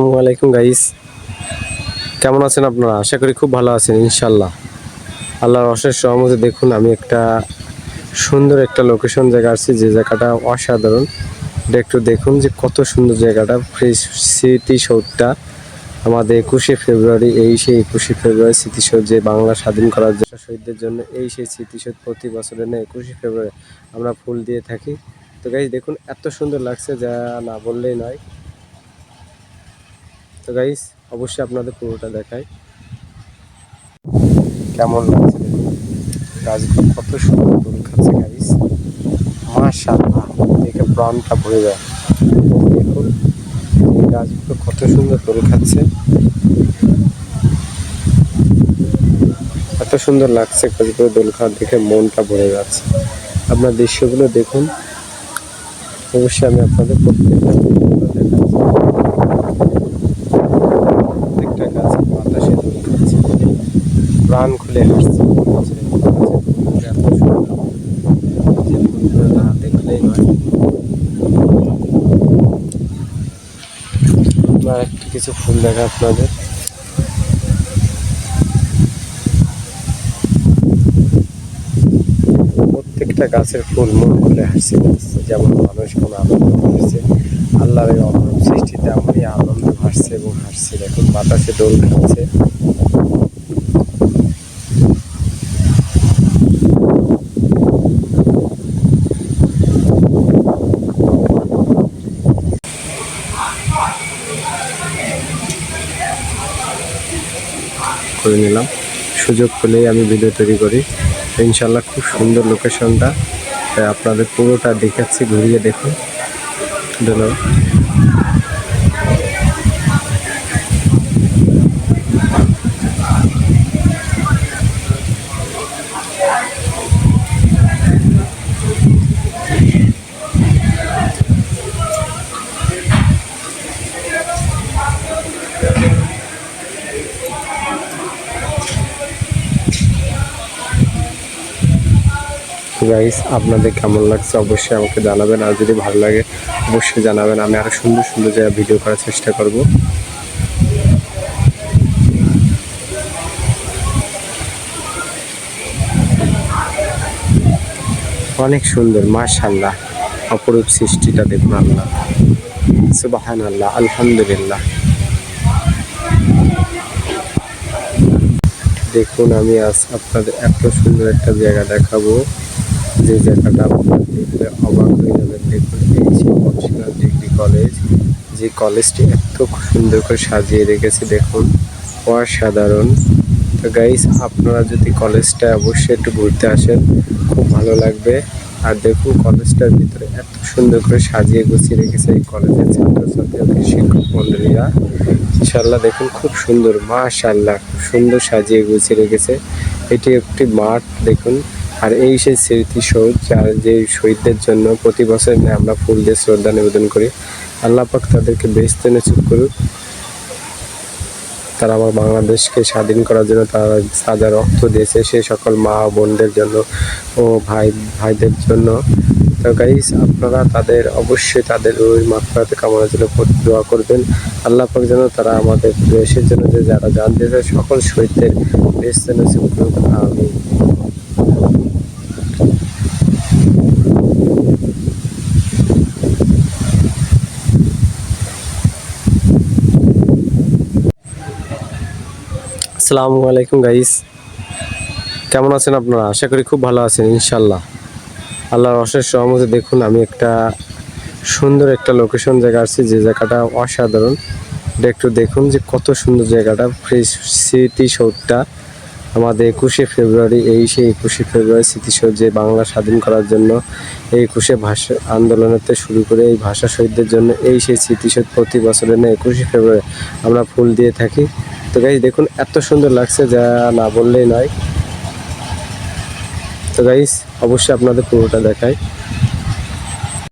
আলাইকুম গাইস কেমন আছেন আপনারা? আশা করি খুব ভালো আছেন ইনশাল্লাহ আল্লাহর অশেষ সহমতে দেখুন, আমি একটা সুন্দর একটা লোকেশন জায়গা আসছি, যে জায়গাটা অসাধারণ। এটা একটু দেখুন যে কত সুন্দর জায়গাটা স্মৃতিসৌধটা। আমাদের একুশে ফেব্রুয়ারি, এই সেই একুশে ফেব্রুয়ারি স্মৃতিসৌধ যে বাংলা স্বাধীন করার জন্য শহীদদের জন্য এই সেই স্মৃতিসৌধ প্রতি বছরের না একুশে ফেব্রুয়ারি আমরা ফুল দিয়ে থাকি। তো গাইজ দেখুন, এত সুন্দর লাগছে, যা না বললেই নয়। তো গাইস অবশ্যই আপনাদের পুরোটা দেখাই। কেমন লাগছে? গাছগুলো কত সুন্দর ফুল খাচ্ছে গাইস মাশাআল্লাহ, দেখে প্রাণটা ভরে যায়। দেখুন, এই গাছগুলো কত সুন্দর ফুল খাচ্ছে। এত সুন্দর লাগছে গাছগুলো দোল খাওয়া দেখে মনটা ভরে যাচ্ছে। আপনার দৃশ্যগুলো দেখুন। অবশ্যই আমি আপনাদের প্রত্যেকটা দৃশ্যগুলো দেখাচ্ছি প্রত্যেকটা গাছ বাতাসে দোল খাচ্ছে প্রাণ খুলে হাসছে। দেখলেই নয় আপনার একটু কিছু ফুল দেখা আপনাদের। প্রত্যেকটা গাছের ফুল মন খুলে হাসছে। যেমন মানুষ কোনো আনন্দ করছে, আল্লাহর অপরূপ সৃষ্টি তেমনই আনন্দ ভাসছে এবং হাসছে। দেখুন বাতাসে দোল খাচ্ছে। করে নিলাম। সুযোগ পেলেই আমি ভিডিও তৈরি করি। ইনশাল্লাহ খুব সুন্দর লোকেশনটা তাই আপনাদের পুরোটা দেখাচ্ছি, ঘুরিয়ে দেখুন। ধন্যবাদ। গাইস আপনাদের কেমন লাগছে অবশ্যই আমাকে জানাবেন, আর যদি ভালো লাগে অবশ্যই জানাবেন, আমি আরও সুন্দর সুন্দর জায়গায় ভিডিও করার চেষ্টা করব। অনেক সুন্দর মাশাল্লাহ অপরূপ সৃষ্টিটা দেখুন আল্লাহ। সুবাহান আল্লাহ আলহামদুলিল্লাহ। দেখুন আমি আজ আপনাদের এত সুন্দর একটা জায়গা দেখাবো। যে জায়গাটা আপনার দেখলে অবাক হয়ে যাবেন দেখুন, এই সেই বংশীনাথ ডিগ্রি কলেজ যে কলেজটি এত সুন্দর করে সাজিয়ে রেখেছে, দেখুন, অসাধারণ। তো গাইস আপনারা যদি কলেজটা অবশ্যই একটু ঘুরতে আসেন, খুব ভালো লাগবে। আর দেখুন কলেজটার ভিতরে এত সুন্দর করে সাজিয়ে গুছিয়ে রেখেছে এই কলেজের ছাত্রছাত্রী শিক্ষক মন্ডলীরা। ইনশাল্লাহ দেখুন, খুব সুন্দর মাশাল্লাহ খুব সুন্দর সাজিয়ে গুছিয়ে রেখেছে। এটি একটি মাঠ, দেখুন। আর এই সেই স্মৃতি স্মৃতিসৌধ, যার যে শহীদদের জন্য প্রতি বছর আমরা ফুল দিয়ে শ্রদ্ধা নিবেদন করি, আল্লাহ পাক তাদেরকে বেস্ত নসিব করুক। তারা আমার বাংলাদেশকে স্বাধীন করার জন্য তারা তাজা রক্ত দিয়েছে সেই সকল মা বোনদের জন্য ও ভাই, ভাইদের জন্য। তো গাইস আপনারা তাদের, অবশ্যই তাদের ওই মাত্রাতে কামনার জন্য দোয়া করবেন। আল্লাহ পাক যেন তারা আমাদের দেশের জন্য যে যারা জান দিয়েছে, সকল শহীদদের বেস্ত নসিব করুক। আমি আসসালামু আলাইকুম গাইস কেমন আছেন আপনারা? আশা করি খুব ভালো আছেন ইনশাল্লাহ আল্লাহর অশেষ সহমতে দেখুন, আমি একটা সুন্দর একটা লোকেশন জায়গা আসছি, যে জায়গাটা অসাধারণ। এটা একটু দেখুন যে কত সুন্দর জায়গাটা ফ্রেশ স্মৃতিসৌধটা। আমাদের একুশে ফেব্রুয়ারি এই সেই একুশে ফেব্রুয়ারি স্মৃতিসৌধ যে বাংলা স্বাধীন করার জন্য এই একুশে ভাষা আন্দোলনেতে শুরু করে এই ভাষা শহীদদের জন্য এই সেই স্মৃতিসৌধ প্রতি বছরের না একুশে ফেব্রুয়ারি আমরা ফুল দিয়ে থাকি। তো গাইজ দেখুন, এত সুন্দর লাগছে যা না বললেই নয়। তো গাইজ অবশ্যই আপনাদের পুরোটা দেখায়